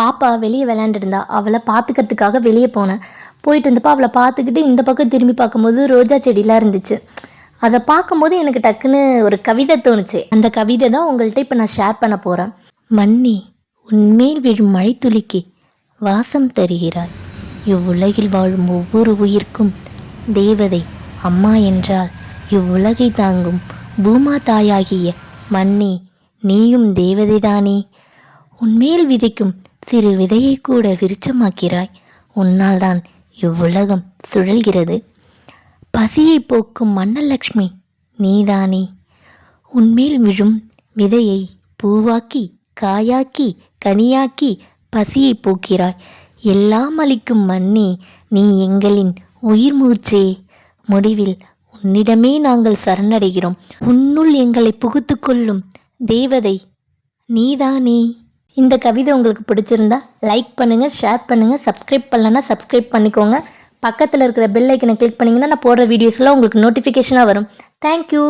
பாப்பா வெளியே விளையாண்டுருந்தா. அவளை பார்த்துக்கிறதுக்காக வெளியே போனேன். போயிட்டு இருந்தப்போ அவளை பார்த்துக்கிட்டு இந்த பக்கம் திரும்பி பார்க்கும்போது ரோஜா செடிலாம் இருந்துச்சு. அதை பார்க்கும்போது எனக்கு டக்குன்னு ஒரு கவிதை தோணுச்சு. அந்த கவிதை தான் உங்கள்கிட்ட இப்போ நான் ஷேர் பண்ண போகிறேன் மன்னி உன்மேல் விழும் மழைத்துளிக்கு வாசம் தருகிறாய். இவ்வுலகில் வாழும் ஒவ்வொரு உயிர்க்கும் தேவதை அம்மா என்றால் இவ்வுலகை தாங்கும் பூமா தாயாகிய மன்னி நீயும் தேவதைதானே. உன்மேல் விதைக்கும் சிறு விதையை கூட விருச்சமாக்கிறாய் உன்னால்தான் இவ்வுலகம் சுழல்கிறது. பசியை போக்கும் மன்னலக்ஷ்மி நீதானே. உன்மேல் விழும் விதையை பூவாக்கி காயாக்கி கனியாக்கி பசியை போக்கிறாய். எல்லாம் அளிக்கும் மண்ணே நீ எங்களின் உயிர் மூச்சே முடிவில் உன்னிடமே நாங்கள் சரணடைகிறோம். உன்னுள் எங்களை புகுத்து கொள்ளும் தேவதை நீதானே. இந்த கவிதை உங்களுக்கு பிடிச்சிருந்தா லைக் பண்ணுங்கள் ஷேர் பண்ணுங்கள் சப்ஸ்கிரைப் பண்ணலன்னா சப்ஸ்கிரைப் பண்ணிக்கோங்க. பக்கத்தில் இருக்கிற பெல் ஐக்கனை கிளிக் பண்ணிங்கன்னா நான் போடுற வீடியோஸ்லாம் உங்களுக்கு நோட்டிஃபிகேஷனாக வரும். தேங்க்யூ